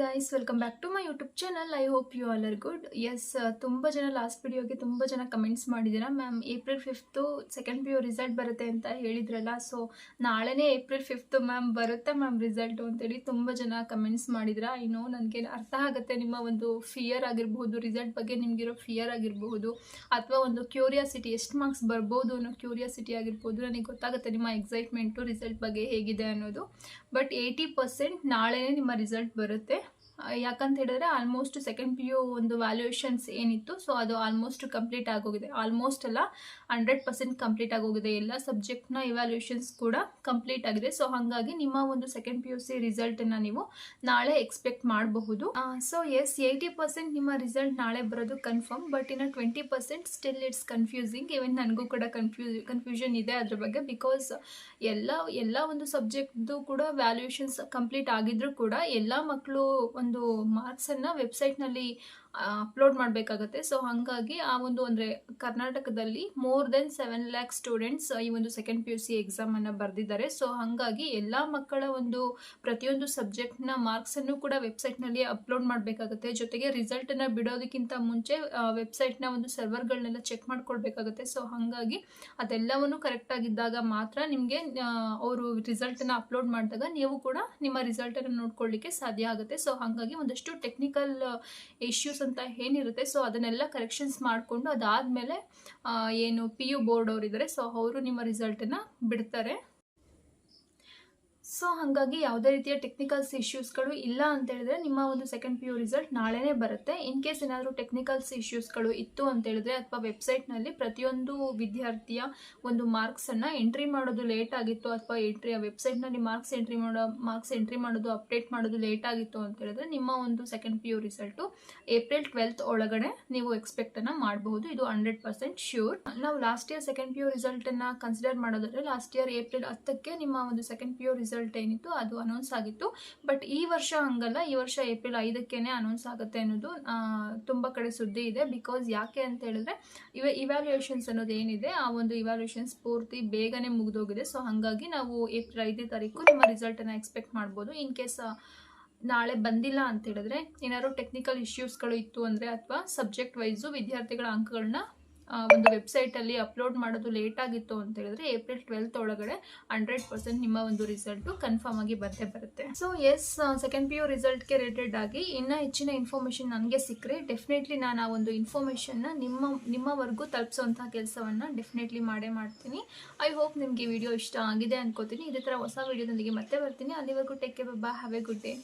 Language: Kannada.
Guys welcome back to my YouTube channel I hope you all are good yes ತುಂಬ ಜನ ಲಾಸ್ಟ್ ವಿಡಿಯೋಗೆ ತುಂಬ ಜನ ಕಮೆಂಟ್ಸ್ ಮಾಡಿದ್ದೀರಾ. Ma'am April fifth second P U result ಬರುತ್ತೆ ಅಂತ ಹೇಳಿದ್ರಲ್ಲ ಸೊ ನಾಳೆನೇ ಏಪ್ರಿಲ್ ಫಿಫ್ತು ಮ್ಯಾಮ್ ಬರುತ್ತೆ ಮ್ಯಾಮ್ ರಿಸಲ್ಟು ಅಂತೇಳಿ ತುಂಬ ಜನ ಕಮೆಂಟ್ಸ್ ಮಾಡಿದ್ರ. ನೋ ನನಗೆ ಅರ್ಥ ಆಗುತ್ತೆ, ನಿಮ್ಮ ಒಂದು ಫಿಯರ್ ಆಗಿರಬಹುದು ರಿಸಲ್ಟ್ ಬಗ್ಗೆ ನಿಮಗಿರೋ ಫಿಯರ್ ಆಗಿರಬಹುದು, ಅಥವಾ ಒಂದು ಕ್ಯೂರಿಯಾಸಿಟಿ ಎಷ್ಟು ಮಾರ್ಕ್ಸ್ ಬರ್ಬೋದು ಅನ್ನೋ ಕ್ಯೂರಿಯಾಸಿಟಿ ಆಗಿರ್ಬೋದು, ನನಗೆ ಗೊತ್ತಾಗುತ್ತೆ ನಿಮ್ಮ ಎಕ್ಸೈಟ್ಮೆಂಟು ರಿಸಲ್ಟ್ ಬಗ್ಗೆ ಹೇಗಿದೆ ಅನ್ನೋದು. ಬಟ್ ಏಯ್ಟಿ ಪರ್ಸೆಂಟ್ ನಾಳೆನೇ ನಿಮ್ಮ ರಿಸಲ್ಟ್ ಬರುತ್ತೆ. ಯಾಕಂತ ಹೇಳಿದ್ರೆ ಆಲ್ಮೋಸ್ಟ್ ಸೆಕೆಂಡ್ ಪಿ ಯು ಒಂದು ವ್ಯಾಲ್ಯೂಯೇಷನ್ಸ್ ಏನಿತ್ತು ಸೊ ಅದು ಆಲ್ಮೋಸ್ಟ್ ಕಂಪ್ಲೀಟ್ ಆಗೋಗಿದೆ. ಆಲ್ಮೋಸ್ಟ್ ಎಲ್ಲ ಹಂಡ್ರೆಡ್ ಪರ್ಸೆಂಟ್ ಕಂಪ್ಲೀಟ್ ಆಗೋಗಿದೆ. ಎಲ್ಲ ಸಬ್ಜೆಕ್ಟ್ನ ಇವ್ಯಾಲ್ಯೂಯೇಷನ್ಸ್ ಕೂಡ ಕಂಪ್ಲೀಟ್ ಆಗಿದೆ. ಸೊ ಹಾಗಾಗಿ ನಿಮ್ಮ ಒಂದು ಸೆಕೆಂಡ್ ಪಿ ಯು ಸಿ ರಿಸಲ್ಟನ್ನು ನೀವು ನಾಳೆ ಎಕ್ಸ್ಪೆಕ್ಟ್ ಮಾಡಬಹುದು. ಸೊ ಎಸ್ ಏಯ್ಟಿ ಪರ್ಸೆಂಟ್ ನಿಮ್ಮ ರಿಸಲ್ಟ್ ನಾಳೆ ಬರೋದು ಕನ್ಫರ್ಮ್ ಬಟ್ ಇನ್ನು twenty percent still it's confusing even ನನಗೂ ಕೂಡ ಕನ್ಫ್ಯೂ ಕನ್ಫ್ಯೂಷನ್ ಇದೆ ಅದ್ರ ಬಗ್ಗೆ ಬಿಕಾಸ್ ಎಲ್ಲ ಎಲ್ಲ ಒಂದು ಸಬ್ಜೆಕ್ಟ್ದು ಕೂಡ ವ್ಯಾಲ್ಯೂಯೇಷನ್ಸ್ ಕಂಪ್ಲೀಟ್ ಆಗಿದ್ರೂ ಕೂಡ, ಎಲ್ಲ ಮಕ್ಕಳು ಒಂದು ಮಾರ್ಕ್ಸನ್ನು ವೆಬ್ಸೈಟ್ನಲ್ಲಿ ಅಪ್ಲೋಡ್ ಮಾಡಬೇಕಾಗತ್ತೆ. ಸೊ ಹಾಗಾಗಿ ಆ ಒಂದು ಅಂದರೆ ಕರ್ನಾಟಕದಲ್ಲಿ more than seven lakh students ಈ ಒಂದು ಸೆಕೆಂಡ್ ಪಿ ಯು ಸಿ ಎಕ್ಸಾಮನ್ನು ಬರೆದಿದ್ದಾರೆ. ಸೊ ಹಾಗಾಗಿ ಎಲ್ಲ ಮಕ್ಕಳ ಒಂದು ಪ್ರತಿಯೊಂದು ಸಬ್ಜೆಕ್ಟ್ನ ಮಾರ್ಕ್ಸನ್ನು ಕೂಡ ವೆಬ್ಸೈಟ್ನಲ್ಲಿ ಅಪ್ಲೋಡ್ ಮಾಡಬೇಕಾಗುತ್ತೆ. ಜೊತೆಗೆ ರಿಸಲ್ಟನ್ನು ಬಿಡೋದಕ್ಕಿಂತ ಮುಂಚೆ ವೆಬ್ಸೈಟ್ನ ಒಂದು ಸರ್ವರ್ಗಳನ್ನೆಲ್ಲ ಚೆಕ್ ಮಾಡ್ಕೊಳ್ಬೇಕಾಗುತ್ತೆ. ಸೊ ಹಾಗಾಗಿ ಅದೆಲ್ಲವನ್ನು ಕರೆಕ್ಟಾಗಿದ್ದಾಗ ಮಾತ್ರ ನಿಮಗೆ ಅವರು ರಿಸಲ್ಟನ್ನು ಅಪ್ಲೋಡ್ ಮಾಡಿದಾಗ ನೀವು ಕೂಡ ನಿಮ್ಮ ರಿಸಲ್ಟನ್ನು ನೋಡ್ಕೊಳ್ಳಿಕ್ಕೆ ಸಾಧ್ಯ ಆಗುತ್ತೆ. ಸೊ ಹಾಗಾಗಿ ಒಂದಷ್ಟು ಟೆಕ್ನಿಕಲ್ ಇಶ್ಯೂಸ್ ಅಂತ ಏನಿರುತ್ತೆ. ಸೊ ಅದನ್ನೆಲ್ಲ ಕರೆಕ್ಷನ್ಸ್ ಮಾಡಿಕೊಂಡು ಅದಾದಮೇಲೆ ಏನು ಪಿ ಯು ಬೋರ್ಡ್ ಅವರಿದ್ದಾರೆ ಸೊ ಅವರು ನಿಮ್ಮ ರಿಸಲ್ಟನ್ನು ಬಿಡ್ತಾರೆ. ಸೊ ಹಾಗಾಗಿ ಯಾವುದೇ ರೀತಿಯ ಟೆಕ್ನಿಕಲ್ಸ್ ಇಶ್ಯೂಸ್ಗಳು ಇಲ್ಲ ಅಂತ ಹೇಳಿದ್ರೆ ನಿಮ್ಮ ಒಂದು ಸೆಕೆಂಡ್ ಪಿ ಯು ರಿಸಲ್ಟ್ ನಾಳೆನೇ ಬರುತ್ತೆ. ಇನ್ ಕೇಸ್ ಏನಾದರೂ ಟೆಕ್ನಿಕಲ್ಸ್ ಇಶ್ಯೂಸ್ಗಳು ಇತ್ತು ಅಂತ ಹೇಳಿದ್ರೆ ಅಥವಾ ವೆಬ್ಸೈಟ್ನಲ್ಲಿ ಪ್ರತಿಯೊಂದು ವಿದ್ಯಾರ್ಥಿಯ ಒಂದು ಮಾರ್ಕ್ಸನ್ನು ಎಂಟ್ರಿ ಮಾಡೋದು ಲೇಟ್ ಆಗಿತ್ತು ಅಥವಾ ಎಂಟ್ರಿ ವೆಬ್ಸೈಟ್ನಲ್ಲಿ ಮಾರ್ಕ್ಸ್ ಎಂಟ್ರಿ ಮಾಡೋ ಮಾರ್ಕ್ಸ್ ಎಂಟ್ರಿ ಮಾಡೋದು ಅಪ್ಡೇಟ್ ಮಾಡೋದು ಲೇಟ್ ಆಗಿತ್ತು ಅಂತ ಹೇಳಿದ್ರೆ ನಿಮ್ಮ ಒಂದು second P U result April twelfth ಒಳಗಡೆ ನೀವು ಎಕ್ಸ್ಪೆಕ್ಟನ್ನು ಮಾಡಬಹುದು. ಇದು ಹಂಡ್ರೆಡ್ ಪರ್ಸೆಂಟ್ ಶ್ಯೂರ್ ನಾವು last year second P U ರಿಸಲ್ಟನ್ನು ಕನ್ಸಿಡರ್ ಮಾಡೋದಾದ್ರೆ ಲಾಸ್ಟ್ ಇಯರ್ ಏಪ್ರಿಲ್ ಹತ್ತಕ್ಕೆ ನಿಮ್ಮ ಒಂದು ಸೆಕೆಂಡ್ ಪಿ ಯು ರಿಸಲ್ಟ್ ಏನಿತ್ತು ಅದು ಅನೌನ್ಸ್ ಆಗಿತ್ತು. ಬಟ್ ಈ ವರ್ಷ ಹಂಗಲ್ಲ, ಈ ವರ್ಷ ಏಪ್ರಿಲ್ ಐದಕ್ಕೇನೆ ಅನೌನ್ಸ್ ಆಗುತ್ತೆ ಅನ್ನೋದು ತುಂಬ ಕಡೆ ಸುದ್ದಿ ಇದೆ. ಬಿಕಾಸ್ ಯಾಕೆ ಅಂತ ಹೇಳಿದ್ರೆ, ಇವ ಇವ್ಯಾಲ್ಯೂಯೇಷನ್ಸ್ ಅನ್ನೋದು ಏನಿದೆ, ಆ ಒಂದು ಇವ್ಯಾಲ್ಯೂಯೇಷನ್ಸ್ ಪೂರ್ತಿ ಬೇಗನೆ ಮುಗಿದೋಗಿದೆ. ಸೊ ಹಾಗಾಗಿ ನಾವು ಏಪ್ರಿಲ್ ಐದನೇ ತಾರೀಕು ನಿಮ್ಮ ರಿಸಲ್ಟನ್ನು ಎಕ್ಸ್ಪೆಕ್ಟ್ ಮಾಡ್ಬೋದು. ಇನ್ ಕೇಸ್ ನಾಳೆ ಬಂದಿಲ್ಲ ಅಂತ ಹೇಳಿದ್ರೆ, ಏನಾದ್ರು ಟೆಕ್ನಿಕಲ್ ಇಶ್ಯೂಸ್ಗಳು ಇತ್ತು ಅಂದರೆ, ಅಥವಾ ಸಬ್ಜೆಕ್ಟ್ ವೈಸು ವಿದ್ಯಾರ್ಥಿಗಳ ಅಂಕಗಳನ್ನ ಒಂದು ವೆಬ್ಸೈಟಲ್ಲಿ ಅಪ್ಲೋಡ್ ಮಾಡೋದು ಲೇಟ್ ಆಗಿತ್ತು ಅಂತ ಹೇಳಿದ್ರೆ ಏಪ್ರಿಲ್ ಟ್ವೆಲ್ತ್ ಒಳಗಡೆ ಹಂಡ್ರೆಡ್ ಪರ್ಸೆಂಟ್ ನಿಮ್ಮ ಒಂದು ರಿಸಲ್ಟು ಕನ್ಫರ್ಮ್ ಆಗಿ ಬಂದೇ ಬರುತ್ತೆ. So yes second P U ರಿಸಲ್ಟ್ಗೆ related ಆಗಿ ಇನ್ನೂ ಹೆಚ್ಚಿನ ಇನ್ಫಾರ್ಮೇಷನ್ ನನಗೆ ಸಿಕ್ಕರೆ ಡೆಫಿನೆಟ್ಲಿ ನಾನು ಆ ಒಂದು ಇನ್ಫಾರ್ಮೇಷನ್ನ ನಿಮ್ಮ, ನಿಮ್ಮವರೆಗೂ ತಲುಪಿಸೋಂಥ ಕೆಲಸವನ್ನು ಡೆಫಿನೆಟ್ಲಿ ಮಾಡೇ ಮಾಡ್ತೀನಿ. ಐ ಹೋಪ್ ನಿಮಗೆ ವಿಡಿಯೋ ಇಷ್ಟ ಆಗಿದೆ ಅನ್ಕೋತೀನಿ. ಇದೇ ಥರ ಹೊಸ ವಿಡಿಯೋದೊಂದಿಗೆ ಮತ್ತೆ ಬರ್ತೀನಿ. ಅಲ್ಲಿವರೆಗೂ ಟೇಕ್ ಕೇರ್ ಬಾ ಹ್ಯಾವ್ ಎ ಗುಡ್ ಡೇ